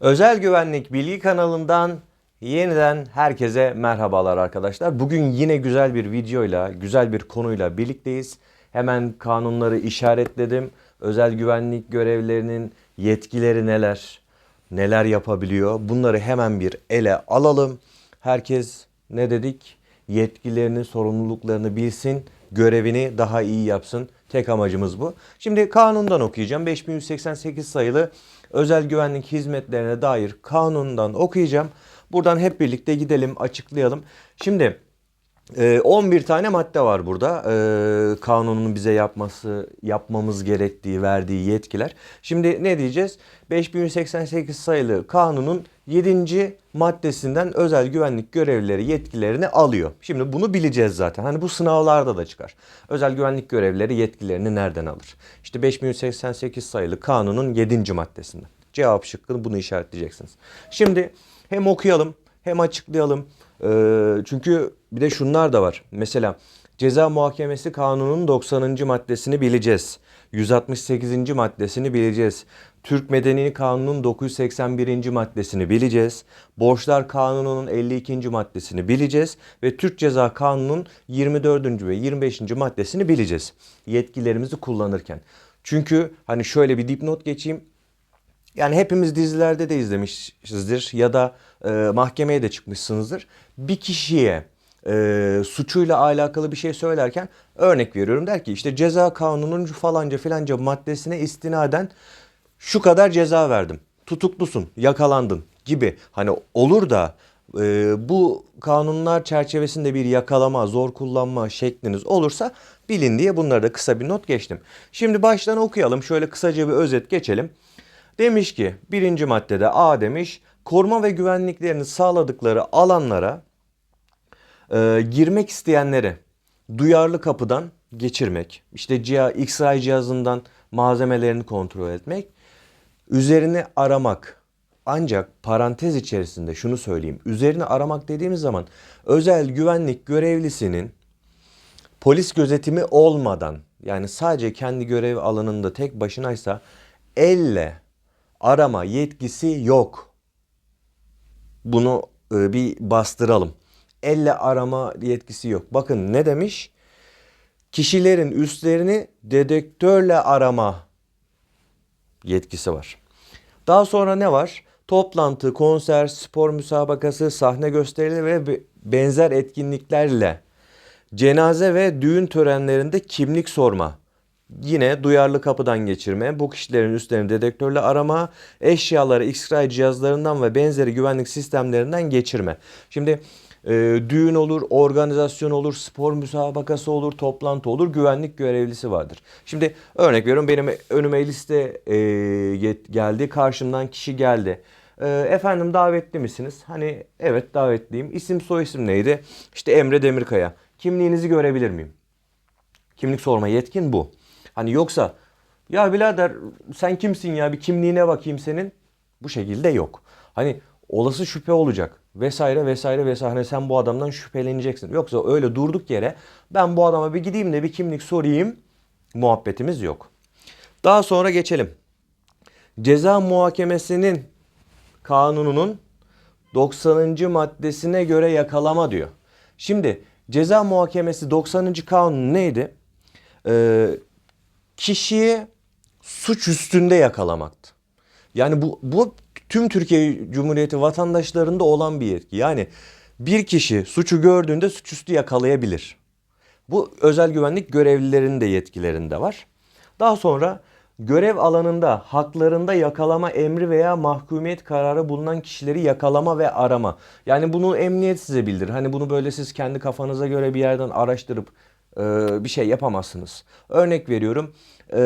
Özel Güvenlik Bilgi kanalından yeniden herkese merhabalar arkadaşlar. Bugün yine güzel bir videoyla, güzel bir konuyla birlikteyiz. Hemen kanunları işaretledim. Özel güvenlik görevlerinin yetkileri neler? Neler yapabiliyor? Bunları hemen bir ele alalım. Herkes ne dedik? Yetkilerini, sorumluluklarını bilsin, görevini daha iyi yapsın. Tek amacımız bu. Şimdi kanundan okuyacağım. 5188 sayılı özel güvenlik hizmetlerine dair kanundan okuyacağım. Buradan hep birlikte gidelim, açıklayalım. Şimdi 11 tane madde var burada. E, kanunun bize yapması, yapmamız gerektiği, verdiği yetkiler. Şimdi ne diyeceğiz? 5188 sayılı kanunun 7. maddesinden özel güvenlik görevlileri yetkilerini alıyor. Şimdi bunu bileceğiz zaten. Hani bu sınavlarda da çıkar. Özel güvenlik görevlileri yetkilerini nereden alır? İşte 5188 sayılı kanunun 7. maddesinden. Cevap şıkkını bunu işaretleyeceksiniz. Şimdi hem okuyalım hem açıklayalım. Ee, çünkü bir de şunlar da var. Mesela Ceza Muhakemesi Kanunu'nun 90. maddesini bileceğiz. 168. maddesini bileceğiz. Türk Medeni Kanunu'nun 981. maddesini bileceğiz. Borçlar Kanunu'nun 52. maddesini bileceğiz ve Türk Ceza Kanunu'nun 24. ve 25. maddesini bileceğiz. Yetkilerimizi kullanırken. Çünkü hani şöyle bir dipnot geçeyim. Yani hepimiz dizilerde de izlemişizdir ya da e, mahkemeye de çıkmışsınızdır. Bir kişiye e, suçuyla alakalı bir şey söylerken örnek veriyorum der ki işte ceza kanununun falanca filanca maddesine istinaden şu kadar ceza verdim. Tutuklusun, yakalandın gibi. Hani olur da e, bu kanunlar çerçevesinde bir yakalama, zor kullanma şekliniz olursa bilin diye bunları da kısa bir not geçtim. Şimdi baştan okuyalım. Şöyle kısaca bir özet geçelim. Demiş ki birinci maddede A demiş koruma ve güvenliklerini sağladıkları alanlara e, girmek isteyenleri duyarlı kapıdan geçirmek, işte cihaz, X-ray cihazından malzemelerini kontrol etmek, üzerini aramak. Ancak parantez içerisinde şunu söyleyeyim. Üzerini aramak dediğimiz zaman özel güvenlik görevlisinin polis gözetimi olmadan yani sadece kendi görev alanında tek başınaysa elle arama yetkisi yok. Bunu e, bir bastıralım. Elle arama yetkisi yok. Bakın ne demiş? Kişilerin üstlerini dedektörle arama yetkisi var. Daha sonra ne var? Toplantı, konser, spor müsabakası, sahne gösterileri ve be- benzer etkinliklerle cenaze ve düğün törenlerinde kimlik sorma. Yine duyarlı kapıdan geçirme, bu kişilerin üstlerini dedektörle arama, eşyaları X-ray cihazlarından ve benzeri güvenlik sistemlerinden geçirme. Şimdi e, düğün olur, organizasyon olur, spor müsabakası olur, toplantı olur, güvenlik görevlisi vardır. Şimdi örnek veriyorum benim önüme liste e, geldi, karşımdan kişi geldi. E, efendim davetli misiniz? Hani evet davetliyim. İsim soy isim neydi? İşte Emre Demirkaya. Kimliğinizi görebilir miyim? Kimlik sorma yetkin bu. Hani yoksa ya birader sen kimsin ya bir kimliğine bakayım senin. Bu şekilde yok. Hani olası şüphe olacak vesaire vesaire vesaire Hani sen bu adamdan şüpheleneceksin. Yoksa öyle durduk yere ben bu adama bir gideyim de bir kimlik sorayım muhabbetimiz yok. Daha sonra geçelim. Ceza muhakemesinin kanununun 90. maddesine göre yakalama diyor. Şimdi ceza muhakemesi 90. kanun neydi? Ee, kişiyi suç üstünde yakalamaktı. Yani bu, bu tüm Türkiye Cumhuriyeti vatandaşlarında olan bir yetki. Yani bir kişi suçu gördüğünde suçüstü yakalayabilir. Bu özel güvenlik görevlilerinin de yetkilerinde var. Daha sonra görev alanında haklarında yakalama emri veya mahkumiyet kararı bulunan kişileri yakalama ve arama. Yani bunu emniyet size bildirir. Hani bunu böyle siz kendi kafanıza göre bir yerden araştırıp e, bir şey yapamazsınız. Örnek veriyorum. E,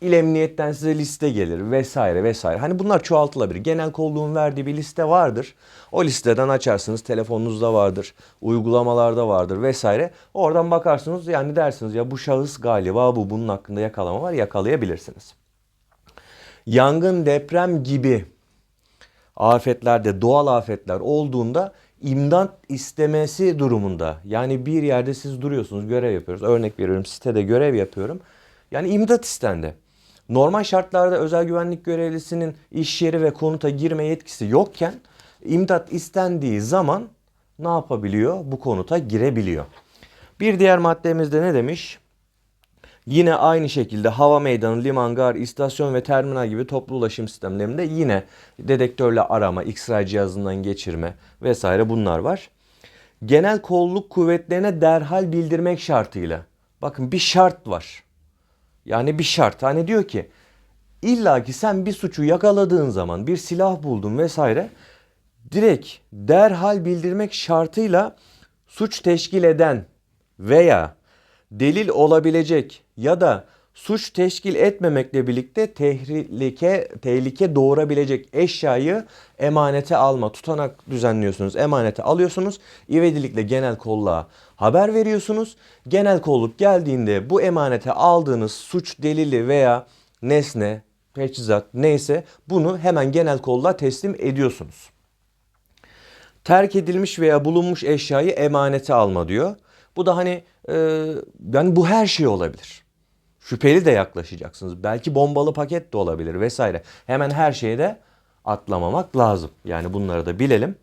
İl Emniyet'ten size liste gelir vesaire vesaire. Hani bunlar çoğaltılabilir. Genel kolluğun verdiği bir liste vardır. O listeden açarsınız. Telefonunuzda vardır. Uygulamalarda vardır vesaire. Oradan bakarsınız yani dersiniz ya bu şahıs galiba bu bunun hakkında yakalama var yakalayabilirsiniz. Yangın, deprem gibi afetlerde doğal afetler olduğunda imdat istemesi durumunda yani bir yerde siz duruyorsunuz görev yapıyoruz. Örnek veriyorum sitede görev yapıyorum. Yani imdat istendi. normal şartlarda özel güvenlik görevlisinin iş yeri ve konuta girme yetkisi yokken imdat istendiği zaman ne yapabiliyor? Bu konuta girebiliyor. Bir diğer maddemizde ne demiş? Yine aynı şekilde hava meydanı, liman, gar, istasyon ve terminal gibi toplu ulaşım sistemlerinde yine dedektörle arama, X-ray cihazından geçirme vesaire bunlar var. Genel kolluk kuvvetlerine derhal bildirmek şartıyla. Bakın bir şart var. Yani bir şart. Hani diyor ki illa ki sen bir suçu yakaladığın zaman bir silah buldun vesaire direkt derhal bildirmek şartıyla suç teşkil eden veya delil olabilecek ya da suç teşkil etmemekle birlikte tehlike tehlike doğurabilecek eşyayı emanete alma tutanak düzenliyorsunuz emanete alıyorsunuz ivedilikle genel kolluğa haber veriyorsunuz genel kolluk geldiğinde bu emanete aldığınız suç delili veya nesne teçhizat neyse bunu hemen genel kolluğa teslim ediyorsunuz terk edilmiş veya bulunmuş eşyayı emanete alma diyor. Bu da hani e, yani bu her şey olabilir. Şüpheli de yaklaşacaksınız. Belki bombalı paket de olabilir vesaire. Hemen her şeye de atlamamak lazım. Yani bunları da bilelim.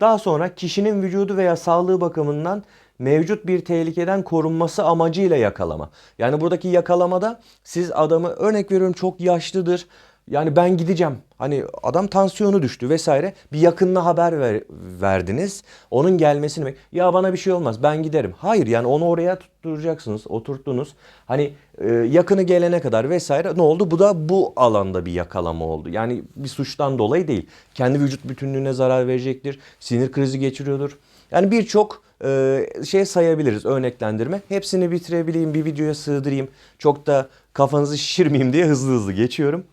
Daha sonra kişinin vücudu veya sağlığı bakımından mevcut bir tehlikeden korunması amacıyla yakalama. Yani buradaki yakalamada siz adamı örnek veriyorum çok yaşlıdır. Yani ben gideceğim. Hani adam tansiyonu düştü vesaire. Bir yakınına haber ver, verdiniz. Onun gelmesini. Ya bana bir şey olmaz ben giderim. Hayır yani onu oraya tutturacaksınız. Oturttunuz. Hani e, yakını gelene kadar vesaire ne oldu? Bu da bu alanda bir yakalama oldu. Yani bir suçtan dolayı değil. Kendi vücut bütünlüğüne zarar verecektir. Sinir krizi geçiriyordur. Yani birçok e, şey sayabiliriz örneklendirme. Hepsini bitirebileyim bir videoya sığdırayım. Çok da kafanızı şişirmeyeyim diye hızlı hızlı geçiyorum.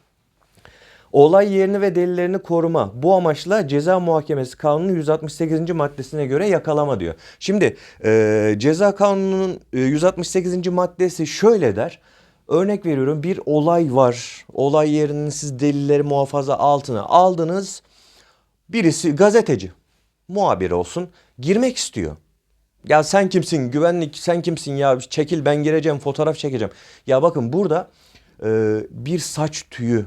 Olay yerini ve delillerini koruma. Bu amaçla ceza muhakemesi kanunu 168. maddesine göre yakalama diyor. Şimdi e, ceza kanununun e, 168. maddesi şöyle der. Örnek veriyorum bir olay var. Olay yerinin siz delilleri muhafaza altına aldınız. Birisi gazeteci, muhabir olsun girmek istiyor. Ya sen kimsin güvenlik sen kimsin ya çekil ben gireceğim fotoğraf çekeceğim. Ya bakın burada e, bir saç tüyü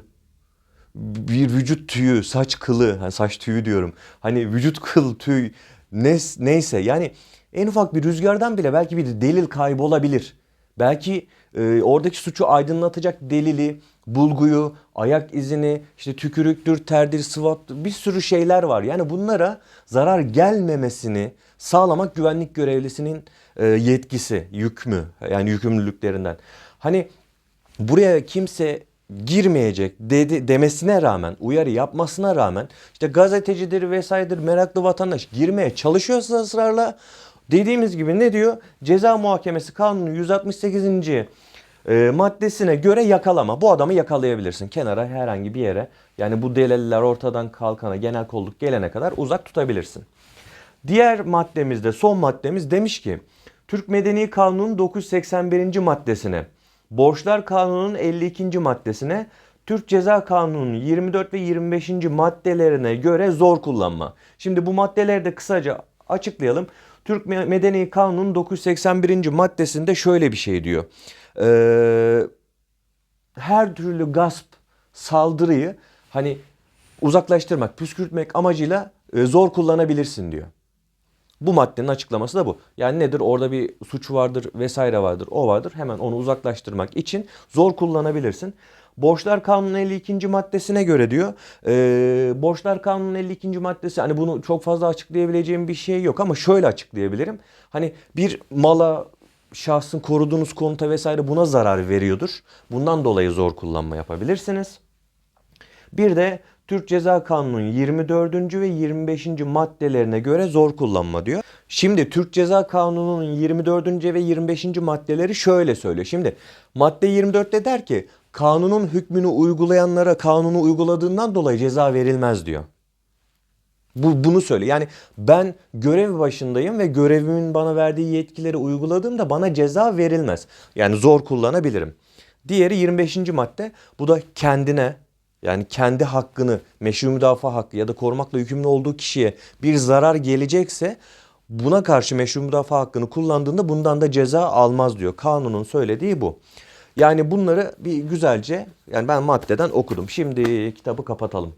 bir vücut tüyü, saç kılı, hani saç tüyü diyorum. Hani vücut kıl, tüy nes, neyse yani en ufak bir rüzgardan bile belki bir delil kaybolabilir. Belki e, oradaki suçu aydınlatacak delili, bulguyu, ayak izini, işte tükürüktür, terdir, sıvap bir sürü şeyler var. Yani bunlara zarar gelmemesini sağlamak güvenlik görevlisinin e, yetkisi, yükmü yani yükümlülüklerinden. Hani buraya kimse girmeyecek dedi, demesine rağmen, uyarı yapmasına rağmen işte gazetecidir vesairedir meraklı vatandaş girmeye çalışıyorsa ısrarla dediğimiz gibi ne diyor? Ceza muhakemesi kanunu 168. E, maddesine göre yakalama. Bu adamı yakalayabilirsin. Kenara herhangi bir yere yani bu deliller ortadan kalkana genel kolluk gelene kadar uzak tutabilirsin. Diğer maddemizde son maddemiz demiş ki Türk Medeni Kanunu'nun 981. maddesine Borçlar Kanunu'nun 52. maddesine, Türk Ceza Kanunu'nun 24 ve 25. maddelerine göre zor kullanma. Şimdi bu maddeleri de kısaca açıklayalım. Türk Medeni Kanunu'nun 981. maddesinde şöyle bir şey diyor. Ee, her türlü gasp, saldırıyı hani uzaklaştırmak, püskürtmek amacıyla e, zor kullanabilirsin diyor. Bu maddenin açıklaması da bu. Yani nedir? Orada bir suç vardır vesaire vardır. O vardır. Hemen onu uzaklaştırmak için zor kullanabilirsin. Borçlar Kanunu 52. maddesine göre diyor. E, Borçlar Kanunu 52. maddesi hani bunu çok fazla açıklayabileceğim bir şey yok ama şöyle açıklayabilirim. Hani bir mala şahsın koruduğunuz konuta vesaire buna zarar veriyordur. Bundan dolayı zor kullanma yapabilirsiniz. Bir de Türk Ceza Kanunu'nun 24. ve 25. maddelerine göre zor kullanma diyor. Şimdi Türk Ceza Kanunu'nun 24. ve 25. maddeleri şöyle söylüyor. Şimdi madde 24'te der ki kanunun hükmünü uygulayanlara kanunu uyguladığından dolayı ceza verilmez diyor. Bu, bunu söyle. Yani ben görev başındayım ve görevimin bana verdiği yetkileri uyguladığımda bana ceza verilmez. Yani zor kullanabilirim. Diğeri 25. madde. Bu da kendine yani kendi hakkını, meşru müdafaa hakkı ya da korumakla yükümlü olduğu kişiye bir zarar gelecekse buna karşı meşru müdafaa hakkını kullandığında bundan da ceza almaz diyor. Kanunun söylediği bu. Yani bunları bir güzelce yani ben maddeden okudum. Şimdi kitabı kapatalım.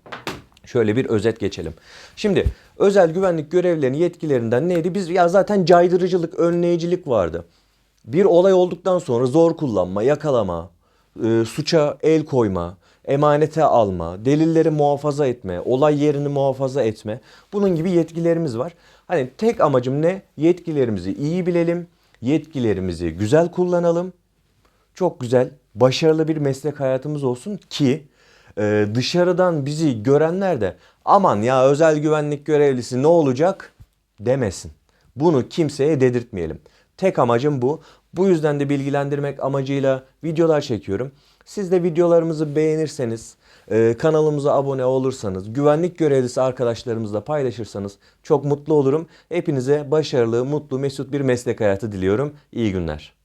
Şöyle bir özet geçelim. Şimdi özel güvenlik görevlilerinin yetkilerinden neydi? Biz ya zaten caydırıcılık, önleyicilik vardı. Bir olay olduktan sonra zor kullanma, yakalama, e, suça el koyma, emanete alma, delilleri muhafaza etme, olay yerini muhafaza etme. Bunun gibi yetkilerimiz var. Hani tek amacım ne? Yetkilerimizi iyi bilelim, yetkilerimizi güzel kullanalım. Çok güzel, başarılı bir meslek hayatımız olsun ki e, dışarıdan bizi görenler de aman ya özel güvenlik görevlisi ne olacak demesin. Bunu kimseye dedirtmeyelim. Tek amacım bu. Bu yüzden de bilgilendirmek amacıyla videolar çekiyorum. Siz de videolarımızı beğenirseniz, e, kanalımıza abone olursanız, güvenlik görevlisi arkadaşlarımızla paylaşırsanız çok mutlu olurum. Hepinize başarılı, mutlu, mesut bir meslek hayatı diliyorum. İyi günler.